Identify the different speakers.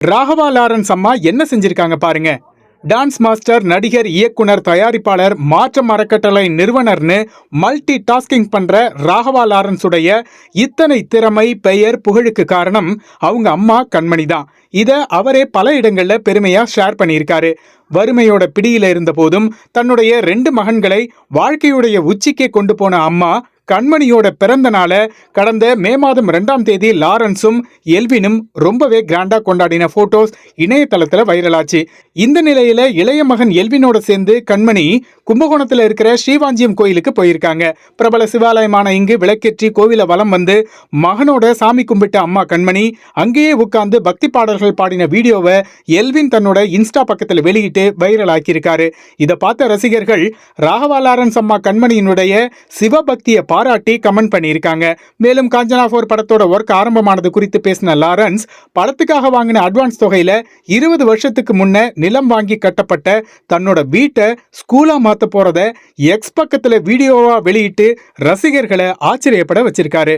Speaker 1: Raghava Lawrence அம்மா என்ன செஞ்சிருக்காங்க பாருங்க. டான்ஸ் மாஸ்டர் நடிகர் இயக்குனர் தயாரிப்பாளர் மாற்றம் அறக்கட்டளை நிறுவனர்னு மல்டி டாஸ்கிங் பண்ற ராகவா லாரன்ஸுடைய இத்தனை திறமை பெயர் புகழுக்கு காரணம் அவங்க அம்மா கண்மணி தான். இதை அவரே பல இடங்கள்ல பெருமையா ஷேர் பண்ணியிருக்காரு. வறுமையோட பிடியில இருந்த போதும் தன்னுடைய ரெண்டு மகன்களை வாழ்க்கையுடைய உச்சிக்கே கொண்டு போன அம்மா கண்மணியோட பிறந்த நாளை கடந்த மே மாதம் ரெண்டாம் தேதி லாரன்ஸும் எல்வினும் ரொம்பவே கிராண்டா கொண்டாடின போட்டோஸ் இணையதளத்துல வைரலாச்சு இந்த நிலையில இளைய மகன் எல்வினோட சேர்ந்து கண்மணி கும்பகோணத்துல இருக்கிற ஸ்ரீவாஞ்சியம் கோயிலுக்கு போயிருக்காங்க. பிரபல சிவாலயமான இங்கு விளக்கேற்றி கோவில வலம் வந்து மகனோட சாமி கும்பிட்ட அம்மா கண்மணி அங்கேயே உட்கார்ந்து பக்தி பாடல்கள் பாடின வீடியோவை எல்வின் தன்னோட இன்ஸ்டா பக்கத்துல வெளியிட்டு வைரல் ஆக்கியிருக்காரு இதை பார்த்த ரசிகர்கள் ராகவா லாரன்ஸ் அம்மா கண்மணியினுடைய சிவபக்தியை பாராட்டி கமெண்ட் பண்ணியிருக்காங்க. மேலும் காஞ்சனா ஃபோர் படத்தோட ஒர்க் ஆரம்பமானது குறித்து பேசின லாரன்ஸ் படத்துக்காக வாங்கின அட்வான்ஸ் தொகையில இருபது வருஷத்துக்கு முன்ன நிலம் வாங்கி கட்டப்பட்ட தன்னோட வீட்டை ஸ்கூலா மாத்த போறத எக்ஸ் பக்கத்துல வீடியோவா வெளியிட்டு ரசிகர்களை ஆச்சரியப்பட வச்சிருக்காரு.